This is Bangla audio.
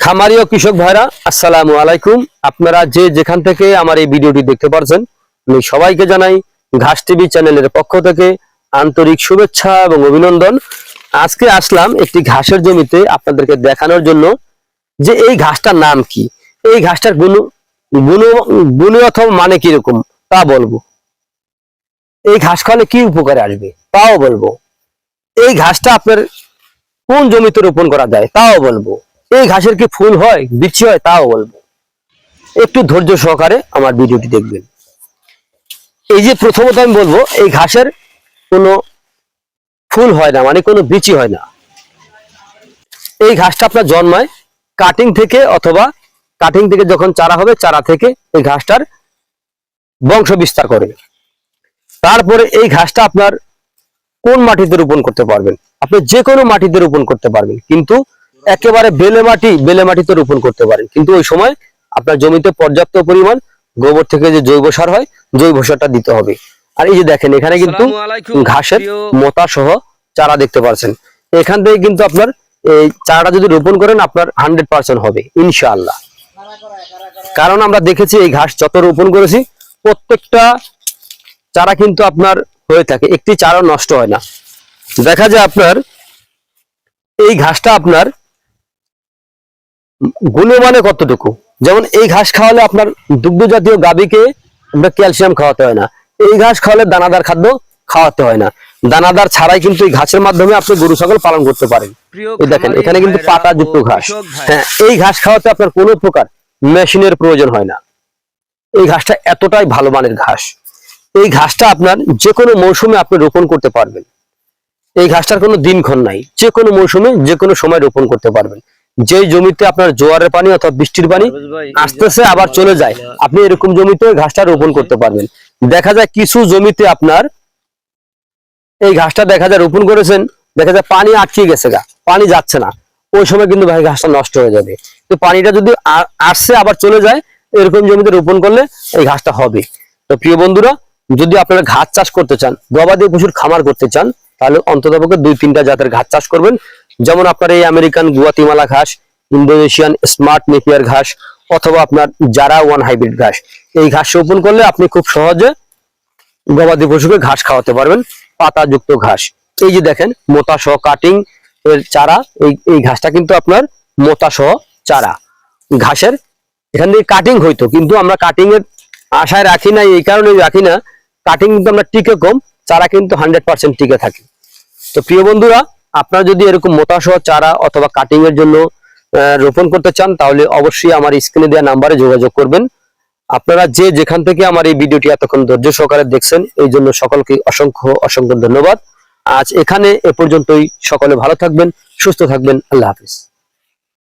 খামারি ও কৃষক ভাইরা, আসসালামু আলাইকুম। আপনারা যে যেখান থেকে আমার এই ভিডিওটি দেখতে পারছেন, আমি সবাইকে জানাই ঘাস টিভি চ্যানেলের পক্ষ থেকে আন্তরিক শুভেচ্ছা এবং অভিনন্দন। আজকে আসলাম একটি ঘাসের জমিতে আপনাদেরকে দেখানোর জন্য যে এই ঘাসটার নাম কি। এই ঘাসটার গুণ গুণ গুণ অথবা মানে কীরকম, তা বলব। এই ঘাস খাওয়ালে কি উপকারে আসবে, তাও বলব। এই ঘাসটা আপনার কোন জমিতে রোপণ করা যায়, তাও বলব। এই ঘাসের কি ফুল হয়? বিচি হয়? তাও বলব। একটু ধৈর্য সহকারে আমার ভিডিওটি দেখবেন। এই যে প্রথমত আমি বলব, এই ঘাসের কোনো ফুল হয় না মানে কোনো বিচি হয় না। এই ঘাসটা আপনার জন্মায় কাটিং থেকে অথবা কাটিং থেকে যখন চারা হবে, চারা থেকে এই ঘাসটার বংশ বিস্তার করে। তারপরে এই ঘাসটা আপনার কোন মাটিতে রোপণ করতে পারবেন? আপনি যে কোনো মাটিতে রোপণ করতে পারবেন। কিন্তু একেবারে বেলে মাটি বেলে মাটিতে রোপণ করতে পারেন। কিন্তু ওই সময় আপনার জমিতে পর্যাপ্ত পরিমাণ গোবর থেকে যে জৈব সার হয় জৈব সারটা দিতে হবে। আর এই যে দেখেন এখানে কিন্তু ঘাসের মোতা সহ চারা দেখতে পাচ্ছেন। এখান থেকে কিন্তু আপনার এই চারাটা যদি রোপণ করেন আপনার হান্ড্রেড পার্সেন্ট হবে ইনশাআল্লাহ। কারণ আমরা দেখেছি এই ঘাস যত রোপণ করেছি প্রত্যেকটা চারা কিন্তু আপনার হয়ে থাকে একটি চারা নষ্ট হয় না। দেখা যায় আপনার এই ঘাসটা আপনার গুণমানে কতটুকু? যেমন এই ঘাস খাওয়ালে আপনার দুগ্ধ জাতীয় গাভীকে আপনার ক্যালসিয়াম খাওয়াতে হয় না। এই ঘাস খাওয়ালে দানাদার খাদ্য খাওয়াতে হয় না। দানাদার ছাড়াই কিন্তু এই ঘাসের মাধ্যমে আপনি গরু ছাগল পালন করতে পারেন। দেখেন এখানে কিন্তু পাতা যুক্ত ঘাস। হ্যাঁ এই ঘাস খাওয়াতে আপনার কোনো প্রকার মেশিনের প্রয়োজন হয় না। এই ঘাসটা এতটাই ভালো মানের ঘাস। এই ঘাসটা আপনার যে কোনো মৌসুমে আপনি রোপণ করতে পারবেন। এই ঘাসটার কোনো দিনক্ষণ নাই। যে কোনো মৌসুমে যে কোনো সময় রোপণ করতে পারবেন। যে জমিতে আপনার জোয়ারের পানি অথবা বৃষ্টির পানি আসতেছে আবার চলে যায়। আপনি এরকম জমিতে ঘাসটা রোপণ করতে পারবেন। দেখা যায় কিছু জমিতে আপনার এই ঘাসটা দেখা যায় রোপণ করেছেন দেখা যায় পানি আটকে গেছে গা পানি যাচ্ছে না। ওই সময় কিন্তু ভাই ঘাসটা নষ্ট হয়ে যাবে। তো পানিটা যদি আসছে আবার চলে যায় এরকম জমিতে রোপণ করলে এই ঘাসটা হবে। তো প্রিয় বন্ধুরা যদি আপনারা ঘাস চাষ করতে চান গবাদি পশুর খামার করতে চান তাহলে অন্ততপক্ষে দুই তিনটা জাতের ঘাস চাষ করবেন। যেমন আপনার এই আমেরিকান গুয়াতিমালা ঘাস, ইন্দোনেশিয়ান স্মার্ট নেপিয়ার ঘাস, অথবা আপনার জারা ওয়ান হাইব্রিড ঘাস। এই ঘাস রোপণ করলে আপনি খুব সহজে গবাদি পশুকে ঘাস খাওয়াতে পারবেন, পাতাযুক্ত ঘাস। এই যে দেখেন মোতা সহ কাটিং এর চারা, এই এই ঘাসটা কিন্তু আপনার মোতা সহ চারা। ঘাসের এখান থেকে কাটিং হইতো, কিন্তু আমরা কাটিং এর আশায় রাখি না, এই কারণে রাখি না। কাটিং কিন্তু আমরা টিকে কম, চারা কিন্তু হান্ড্রেড পার্সেন্ট টিকে থাকে। তো প্রিয় বন্ধুরা আপনারা যদি এরকম মোটা সহ চারা অথবা কাটিং এর জন্য রোপণ করতে চান, তাহলে অবশ্যই আমার স্ক্রিনে দেওয়া নাম্বারে যোগাযোগ করবেন। আপনারা যে যেখান থেকে আমার এই ভিডিওটি এতক্ষণ ধৈর্য সহকারে দেখছেন, এই জন্য সকলকে অসংখ্য অসংখ্য ধন্যবাদ। আজ এখানে এ পর্যন্তই। সকলে ভালো থাকবেন, সুস্থ থাকবেন। আল্লাহ হাফিজ।